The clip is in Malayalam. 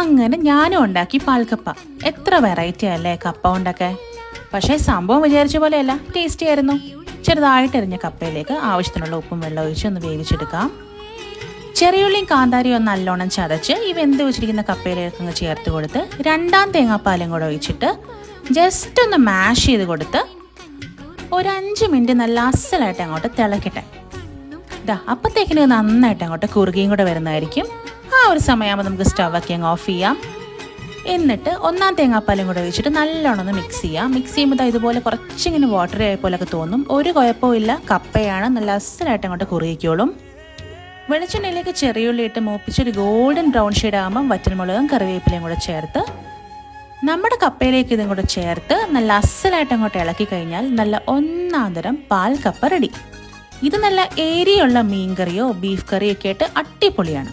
അങ്ങനെ ഞാനും ഉണ്ടാക്കി പാൽക്കപ്പ. എത്ര വെറൈറ്റി അല്ലേ കപ്പ ഉണ്ടാക്കാൻ പക്ഷേ സംഭവം വിചാരിച്ച പോലെയല്ല ടേസ്റ്റി ആയിരുന്നു. ചെറുതായിട്ട് എറിഞ്ഞ കപ്പയിലേക്ക് ആവശ്യത്തിനുള്ള ഉപ്പും വെള്ളം ഒഴിച്ച് ഒന്ന് വേവിച്ചെടുക്കാം. ചെറിയുള്ളിയും കാന്താരിയും ഒന്ന് നല്ലോണം ചതച്ച് ഈ വെന്ത് വെച്ചിരിക്കുന്ന കപ്പയിലേക്ക് അങ്ങ് ചേർത്ത് കൊടുത്ത് രണ്ടാം തേങ്ങാപ്പാലും കൂടെ ഒഴിച്ചിട്ട് ജസ്റ്റ് ഒന്ന് മാഷ് ചെയ്ത് കൊടുത്ത് ഒരു അഞ്ച് മിനിറ്റ് നല്ല അസലായിട്ട് അങ്ങോട്ട് തിളക്കട്ടെ. ഇതാ അപ്പത്തേക്കിന് നന്നായിട്ട് അങ്ങോട്ട് കുറുകിയും കൂടെ വരുന്നതായിരിക്കും. ഒരു സമയമാകുമ്പോൾ നമുക്ക് സ്റ്റവ് ഒക്കെ അങ്ങ് ഓഫ് ചെയ്യാം. എന്നിട്ട് ഒന്നാം തേങ്ങാപ്പാലും കൂടെ ഒഴിച്ചിട്ട് നല്ലോണം ഒന്ന് മിക്സ് ചെയ്യാം. മിക്സ് ചെയ്യുമ്പോൾ ഇതുപോലെ കുറച്ചിങ്ങനെ വാട്ടറി ആയ പോലെയൊക്കെ തോന്നും. ഒരു കുഴപ്പമില്ല കപ്പയാണ്. നല്ല അസലായിട്ട് അങ്ങോട്ട് കുറുകിക്കോളും. വെളിച്ചെണ്ണയിലേക്ക് ചെറിയുള്ളി ഇട്ട് മൂപ്പിച്ചൊരു ഗോൾഡൻ ബ്രൗൺ ഷെയ്ഡ് ആകുമ്പം വറ്റൽമുളകും കറിവേപ്പിലയും കൂടെ ചേർത്ത് നമ്മുടെ കപ്പയിലേക്ക് ഇതും കൂടെ ചേർത്ത് നല്ല അസലായിട്ട് അങ്ങോട്ട് ഇളക്കി കഴിഞ്ഞാൽ നല്ല ഒന്നാം തരം പാൽ കപ്പ റെഡി ഇത് നല്ല ഏരിയുള്ള മീൻ കറിയോ ബീഫ് കറിയൊക്കെ ആയിട്ട് അടിപൊളിയാണ്.